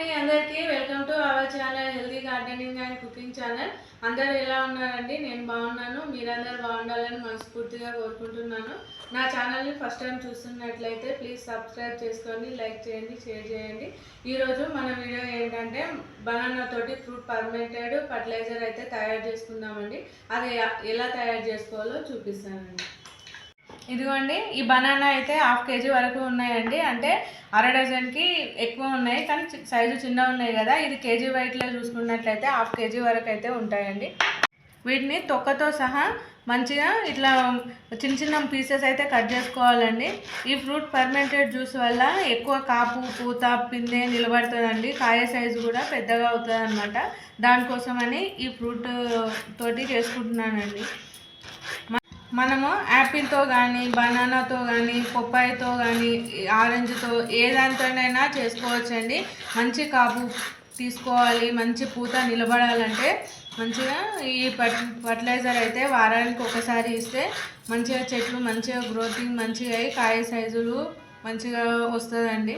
అండి అందరికీ welcome to our channel healthy gardening and cooking channel. అందరు ఎలా ఉన్నారండి? నేను బాగున్నాను. మీరందరూ బాగుండాలని మనస్ఫూర్తిగా కోరుకుంటున్నాను. నా ఛానల్ని ఫస్ట్ టైం చూస్తున్నట్లయితే ప్లీజ్ సబ్స్క్రైబ్ చేసుకొని లైక్ చేయండి షేర్ చేయండి. ఈరోజు మన వీడియో ఏంటంటే బనానా తోటి ఫ్రూట్ పర్మెంటెడ్ ఫర్టిలైజర్ అయితే తయారు చేసుకుందామండి. అది ఎలా తయారు చేసుకోవాలో చూపిస్తానండి. ఇదిగోండి ఈ బనానా అయితే హాఫ్ కేజీ వరకు ఉన్నాయండి. అంటే అర డజన్కి ఎక్కువ ఉన్నాయి కానీ సైజు చిన్న ఉన్నాయి కదా. ఇది కేజీ వైట్లో చూసుకున్నట్లయితే హాఫ్ కేజీ వరకు అయితే ఉంటాయండి. వీటిని తొక్కతో సహా మంచిగా ఇట్లా చిన్న చిన్న పీసెస్ అయితే కట్ చేసుకోవాలండి. ఈ ఫ్రూట్ ఫర్మెంటెడ్ జ్యూస్ వల్ల ఎక్కువ కాపు పూత పిందె నిలబడుతుందండి. కాయ సైజు కూడా పెద్దగా అవుతుంది అనమాట దానికోసమని ఈ ఫ్రూట్ తోటి చేసుకుంటున్నానండి. మనము యాపిల్తో కానీ బనానాతో కానీ పొప్పాయితో కానీ ఆరెంజ్తో ఏ దానితోనైనా చేసుకోవచ్చండి. మంచి కాపు తీసుకోవాలి మంచి పూత నిలబడాలంటే మంచిగా ఈ ఫర్టిలైజర్ అయితే వారానికి ఒకసారి ఇస్తే మంచిగా చెట్లు మంచిగా గ్రోతింగ్ మంచిగా అయ్యి కాయ సైజులు మంచిగా వస్తుందండి.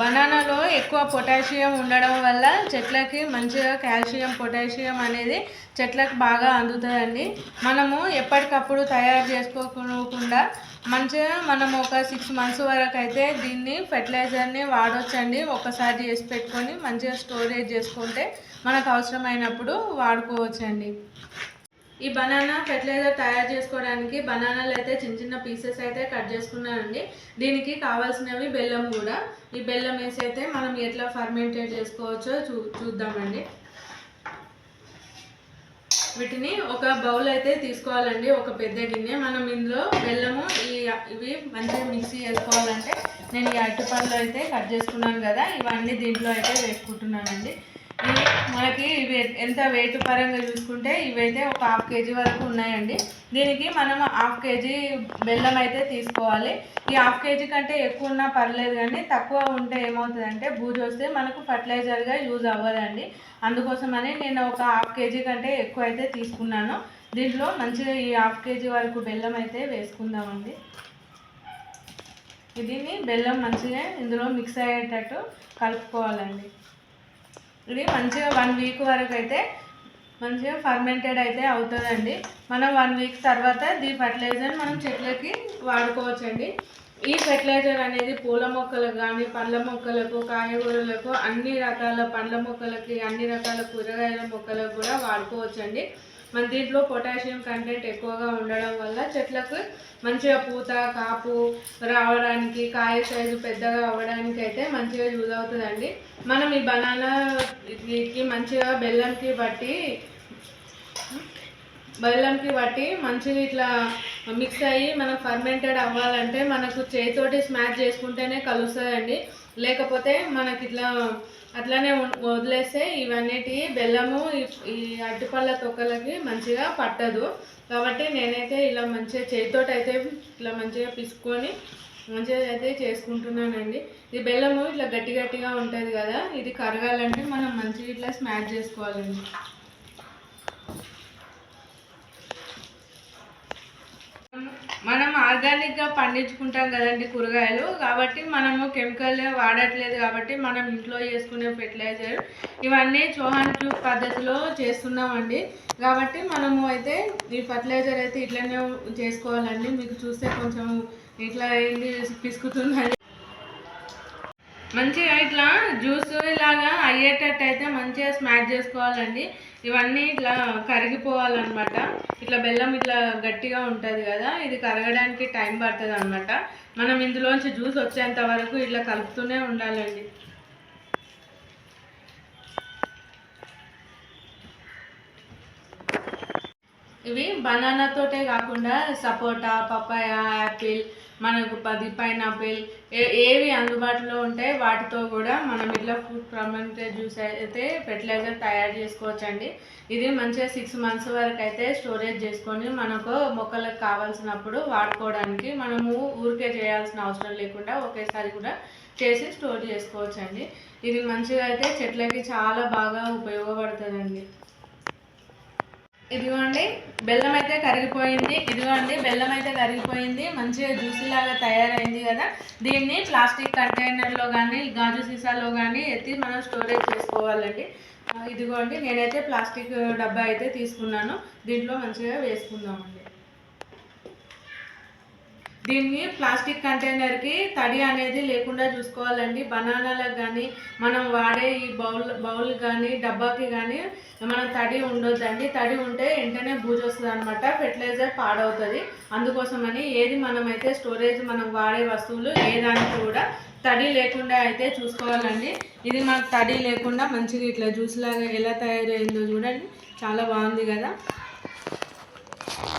బనానాలో ఎక్కువ పొటాషియం ఉండడం వల్ల చెట్లకి మంచిగా కాల్షియం పొటాషియం అనేది చెట్లకు బాగా అందుతుందండి. మనము ఎప్పటికప్పుడు తయారు చేసుకోకుండా మంచిగా మనం ఒక సిక్స్ మంత్స్ వరకు అయితే దీన్ని ఫెర్టిలైజర్ని వాడొచ్చండి. ఒకసారి చేసి పెట్టుకొని మంచిగా స్టోరేజ్ చేసుకుంటే మనకు అవసరమైనప్పుడు వాడుకోవచ్చండి. ఈ బనానా ఫెర్టిలైజర్ తయారు చేసుకోవడానికి బనానాలు అయితే చిన్న చిన్న పీసెస్ అయితే కట్ చేసుకున్నానండి. దీనికి కావాల్సినవి బెల్లం కూడా. ఈ బెల్లం వేసి అయితే మనం ఎట్లా ఫర్మెంటేట్ చేసుకోవచ్చో చూ చూద్దామండి. వీటిని ఒక బౌల్ అయితే తీసుకోవాలండి ఒక పెద్ద గిన్నె. మనం ఇందులో బెల్లము ఈ ఇవి మంచిగా మిక్సీ చేసుకోవాలంటే నేను ఈ అరటిపళ్ళు అయితే కట్ చేసుకున్నాను కదా ఇవన్నీ దీంట్లో అయితే వేసుకుంటున్నానండి. మనకి ఇవి ఎంత వెయిట్ పరంగా చూసుకుంటే ఇవైతే ఒక హాఫ్ కేజీ వరకు ఉన్నాయండి. దీనికి మనం హాఫ్ కేజీ బెల్లం అయితే తీసుకోవాలి. ఈ హాఫ్ కేజీ కంటే ఎక్కువ ఉన్నా పర్లేదు కానీ తక్కువ ఉంటే ఏమవుతుందంటే బూజు వస్తే మనకు ఫర్టిలైజర్గా యూజ్ అవ్వదండి. అందుకోసమని నేను ఒక హాఫ్ కేజీ కంటే ఎక్కువ అయితే తీసుకున్నాను. దీంట్లో మంచిగా ఈ హాఫ్ కేజీ వరకు బెల్లం అయితే వేసుకుందామండి. దీన్ని బెల్లం మంచిగా ఇందులో మిక్స్ అయ్యేటట్టు కలుపుకోవాలండి. ఇది మంచిగా వన్ వీక్ వరకు అయితే మంచిగా ఫర్మెంటెడ్ అయితే అవుతుందండి. మనం వన్ వీక్ తర్వాత దీ ఫర్టిలైజర్ మనం చెట్లకి వాడుకోవచ్చండి. ఈ ఫెర్టిలైజర్ అనేది పూల మొక్కలకు కానీ పండ్ల మొక్కలకు కాయగూరలకు అన్ని రకాల పండ్ల మొక్కలకి అన్ని రకాల కూరగాయల మొక్కలకు కూడా వాడుకోవచ్చండి. మన దీంట్లో పొటాషియం కంటెంట్ ఎక్కువగా ఉండడం వల్ల చెట్లకు మంచిగా పూత కాపు రావడానికి కాయ సైజు పెద్దగా అవ్వడానికి అయితే మంచిగా యూజ్ అవుతుందండి. మనం ఈ బనానాకి మంచిగా బెల్లంకి బట్టి బెల్లంకి బట్టి మంచిగా ఇట్లా మిక్స్ అయ్యి మనం ఫర్మెంటెడ్ అవ్వాలంటే మనకు చేతితోటి స్మాష్ చేసుకుంటేనే కలుస్తుందండి. లేకపోతే మనకి ఇట్లా అట్లానే వదిలేస్తే ఇవన్నిటి బెల్లము ఈ- ఈ అరటిపళ్ళ తొక్కలకి మంచిగా పట్టదు. కాబట్టి నేనైతే ఇలా మంచిగా చేతితోటి అయితే ఇట్లా మంచిగా పిసుకొని మంచిగా అయితే చేసుకుంటున్నానండి. ఈ బెల్లము ఇట్లా గట్టి గట్టిగా ఉంటుంది కదా ఇది కరగాలంటే మనం మంచిగా ఇట్లా స్మాష్ చేసుకోవాలండి మనం ఆర్గానిక్గా పండించుకుంటాం కదండి కూరగాయలు. కాబట్టి మనము కెమికల్ వాడట్లేదు కాబట్టి మనం ఇంట్లో చేసుకునే ఫెర్టిలైజర్. ఇవన్నీ చోహాన్ ట్యూబ్ పద్ధతిలో చేస్తున్నామండి. కాబట్టి మనము అయితే ఈ ఫర్టిలైజర్ అయితే ఇట్లనే చేసుకోవాలండి. మీకు చూస్తే కొంచెం ఇట్లా ఏంది పిసుకుతుందండి. మంచిగా ఇట్లా జ్యూస్ ఇలాగా అయ్యేటట్టయితే మంచిగా స్మాష్ చేసుకోవాలండి. ఇవన్నీ ఇట్లా కరిగిపోవాలన్నమాట. ఇట్లా బెల్లం ఇట్లా గట్టిగా ఉంటుంది కదా ఇది కరగడానికి టైం పడుతుంది అనమాట మనం ఇందులోంచి జ్యూస్ వచ్చేంత వరకు ఇట్లా కలుపుతూనే ఉండాలండి. ఇవి బనానా తోటే కాకుండా సపోటా పపాయ యాపిల్ మనకు పది పైనాపిల్ ఏ ఏవి అందుబాటులో ఉంటాయి వాటితో కూడా మనం ఇట్లా ఫుడ్ ఫర్మెంటెడ్ జ్యూస్ అయితే ఫెర్టిలైజర్ తయారు చేసుకోవచ్చండి. ఇది మంచిగా సిక్స్ మంత్స్ వరకు అయితే స్టోరేజ్ చేసుకొని మనకు మొక్కలకు కావాల్సినప్పుడు వాడుకోవడానికి మనము ఊరికే చేయాల్సిన అవసరం లేకుండా ఒకేసారి కూడా చేసి స్టోర్ చేసుకోవచ్చండి. ఇది మంచిగా అయితే చెట్లకి చాలా బాగా ఉపయోగపడుతుందండి. ఇదిగోండి బెల్లం అయితే కరిగిపోయింది. ఇదిగోండి బెల్లం అయితే కరిగిపోయింది. మంచిగా జ్యూసీ లాగా తయారైంది కదా. దీన్ని ప్లాస్టిక్ కంటైనర్లో కానీ గాజు సీసాలో కానీ ఎత్తి మనం స్టోరేజ్ చేసుకోవాలండి. ఇదిగోండి నేనైతే ప్లాస్టిక్ డబ్బా అయితే తీసుకున్నాను. దీంట్లో మంచిగా వేసుకుందామండి. దీన్ని ప్లాస్టిక్ కంటైనర్కి తడి అనేది లేకుండా చూసుకోవాలండి. బనానాలకు కానీ మనం వాడే ఈ బౌల్ బౌల్ కానీ డబ్బాకి కానీ మనం తడి ఉండొద్దండి. తడి ఉంటే వెంటనే బూజు వస్తుంది అనమాట ఫెర్టిలైజర్ పాడవుతుంది. అందుకోసమని ఏది మనమైతే స్టోరేజ్ మనం వాడే వస్తువులు ఏ దానికి కూడా తడి లేకుండా అయితే చూసుకోవాలండి. ఇది మనకు తడి లేకుండా మంచిగా ఇట్లా జ్యూస్ లాగా ఎలా తయారైందో చూడండి. చాలా బాగుంది కదా.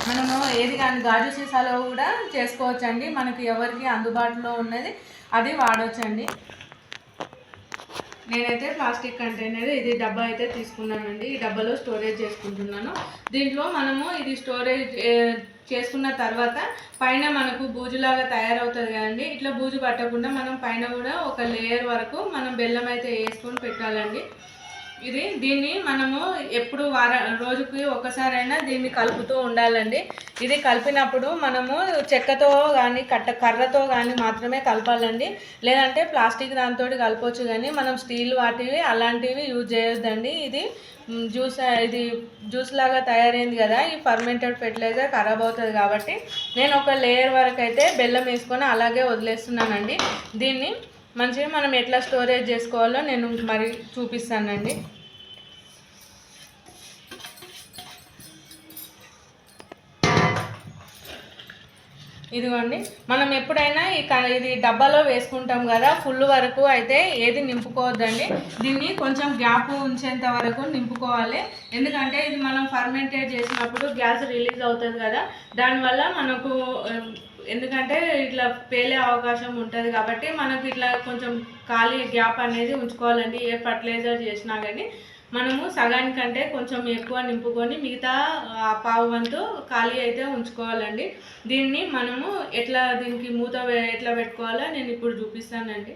మనము ఏది కానీ గాజు సీసాలో కూడా చేసుకోవచ్చండి. మనకి ఎవరికి అందుబాటులో ఉన్నది అది వాడవచ్చండి నేనైతే ప్లాస్టిక్ కంటైనర్ ఇది డబ్బా అయితే తీసుకున్నానండి. ఈ డబ్బాలో స్టోరేజ్ చేసుకుంటున్నాను. దీంట్లో మనము ఇది స్టోరేజ్ చేసుకున్న తర్వాత పైన మనకు బూజులాగా తయారవుతుంది కదండి. ఇట్లా బూజు పట్టకుండా మనం పైన కూడా ఒక లేయర్ వరకు మనం బెల్లం అయితే వేసుకొని పెట్టాలండి. ఇది దీన్ని మనము ఎప్పుడు వార రోజుకి ఒకసారైనా దీన్ని కలుపుతూ ఉండాలండి. ఇది కలిపినప్పుడు మనము చెక్కతో కానీ కట్ట కర్రతో కానీ మాత్రమే కలపాలండి. లేదంటే ప్లాస్టిక్ దాంతో కలపవచ్చు కానీ మనం స్టీల్ వాటివి అలాంటివి యూజ్ చేయొద్దండి. ఇది జ్యూస్ ఇది జ్యూస్ లాగా తయారైంది కదా ఈ ఫర్మెంటెడ్ ఫెర్టిలైజర్ ఖరాబ్ అవుతుంది కాబట్టి నేను ఒక లేయర్ వరకు అయితే బెల్లం వేసుకొని అలాగే వదిలేస్తున్నానండి. దీన్ని మంచిగా మనం ఎట్లా స్టోరేజ్ చేసుకోవాలో నేను మరి చూపిస్తానండి. ఇదిగోండి మనం ఎప్పుడైనా ఈ క- ఇది డబ్బాలో వేసుకుంటాం కదా ఫుల్ వరకు అయితే ఏది నింపుకోవద్దండి. దీన్ని కొంచెం గ్యాప్ ఉంచేంత వరకు నింపుకోవాలి. ఎందుకంటే ఇది మనం ఫర్మెంటేట్ చేసినప్పుడు గ్యాస్ రిలీజ్ అవుతుంది కదా దానివల్ల మనకు ఎందుకంటే ఇట్లా పేలే అవకాశం ఉంటుంది కాబట్టి మనకి ఇట్లా కొంచెం ఖాళీ గ్యాప్ అనేది ఉంచుకోవాలండి. ఏ ఫర్టిలైజర్ చేసినా కానీ మనము సగానికంటే కొంచెం ఎక్కువ నింపుకొని మిగతా ఆ పావు వంతు ఖాళీ అయితే ఉంచుకోవాలండి. దీన్ని మనము ఎట్లా దీనికి మూత ఎట్లా పెట్టుకోవాలో నేను ఇప్పుడు చూపిస్తానండి.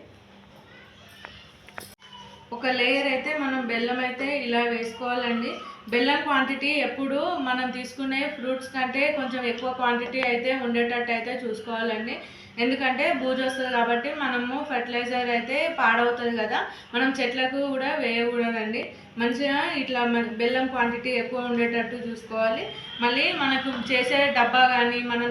ఒక లేయర్ అయితే మనం బెల్లం అయితే ఇలా వేసుకోవాలండి. బెల్లం క్వాంటిటీ ఎప్పుడు మనం తీసుకునే ఫ్రూట్స్ కంటే కొంచెం ఎక్కువ క్వాంటిటీ అయితే ఉండేటట్టు అయితే చూసుకోవాలండి. ఎందుకంటే బూజు వస్తుంది కాబట్టి మనము ఫర్టిలైజర్ అయితే పాడవుతుంది కదా మనం చెట్లకు కూడా వేయకూడదండి. మంచిగా ఇట్లా మన బెల్లం క్వాంటిటీ ఎక్కువ ఉండేటట్టు చూసుకోవాలి. మళ్ళీ మనకు చేసే డబ్బా కానీ మనం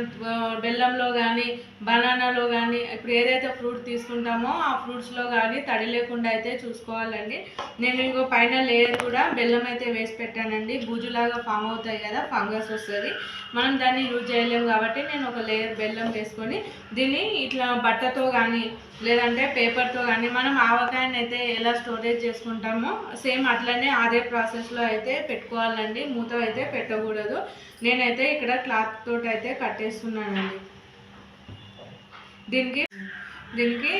బెల్లంలో కానీ బనానాలో కానీ ఇప్పుడు ఏదైతే ఫ్రూట్ తీసుకుంటామో ఆ ఫ్రూట్స్లో కానీ తడి లేకుండా అయితే చూసుకోవాలండి. నేను ఇంకో పైన లేయర్ కూడా బెల్లం అయితే వేసి అండి బూజులాగా ఫామ్ అవుతాయి కదా ఫంగస్ వస్తుంది. మనం దాన్ని యూజ్ చేయలేము కాబట్టి నేను ఒక లేయర్ బెల్లం వేసుకొని దీన్ని ఇట్లా బట్టతో కానీ లేదంటే పేపర్తో కానీ మనం ఆవకాయని అయితే ఎలా స్టోరేజ్ చేసుకుంటామో సేమ్ అట్లనే అదే ప్రాసెస్లో అయితే పెట్టుకోవాలండి. మూత అయితే పెట్టకూడదు. నేనైతే ఇక్కడ క్లాత్ తోటి అయితే కట్టేస్తున్నానండి. దీనికి దీనికి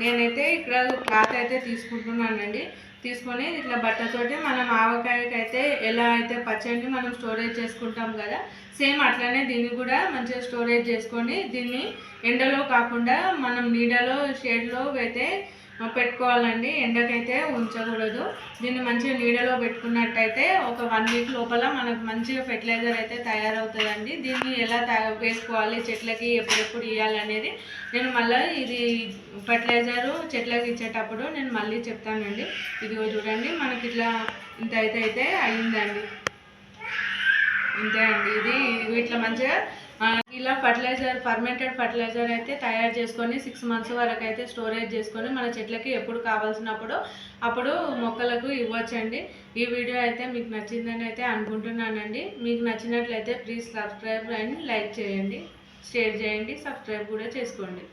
నేనైతే ఇక్కడ క్లాత్ అయితే తీసుకుంటున్నానండి. తీసుకొని ఇట్లా బట్టతోటి మనం ఆవకాయకి అయితే ఎలా అయితే పచ్చడిని మనం స్టోరేజ్ చేసుకుంటాం కదా సేమ్ అట్లనే దీన్ని కూడా మంచిగా స్టోరేజ్ చేసుకొని దీన్ని ఎండలో కాకుండా మనం నీడలో షేడ్లో అయితే పెట్టుకోవాలండి. ఎండకైతే ఉంచకూడదు. దీన్ని మంచిగా నీడలో పెట్టుకున్నట్టయితే ఒక వన్ వీక్ లోపల మనకు మంచిగా ఫెర్టిలైజర్ అయితే తయారవుతుందండి. దీన్ని ఎలా వేసుకోవాలి చెట్లకి ఎప్పుడెప్పుడు ఇవ్వాలనేది నేను మళ్ళీ ఇది ఫెర్టిలైజరు చెట్లకి ఇచ్చేటప్పుడు నేను మళ్ళీ చెప్తానండి. ఇదిగో చూడండి మనకి ఇట్లా ఇంత అయితే అయితే అయ్యిందండి. ఇంతే అండి. ఇది ఇట్లా మంచిగా ఇలా ఫర్టిలైజర్ ఫర్మెంటెడ్ ఫర్టిలైజర్ అయితే తయారు చేసుకొని సిక్స్ మంత్స్ వరకు అయితే స్టోరేజ్ చేసుకొని మన చెట్లకి ఎప్పుడు కావాల్సినప్పుడు అప్పుడు మొక్కలకు ఇవ్వచ్చండి. ఈ వీడియో అయితే మీకు నచ్చిందని అయితే అనుకుంటున్నానండి. మీకు నచ్చినట్లయితే ప్లీజ్ సబ్స్క్రైబ్ అండ్ లైక్ చేయండి. షేర్ చేయండి. సబ్స్క్రైబ్ కూడా చేసుకోండి.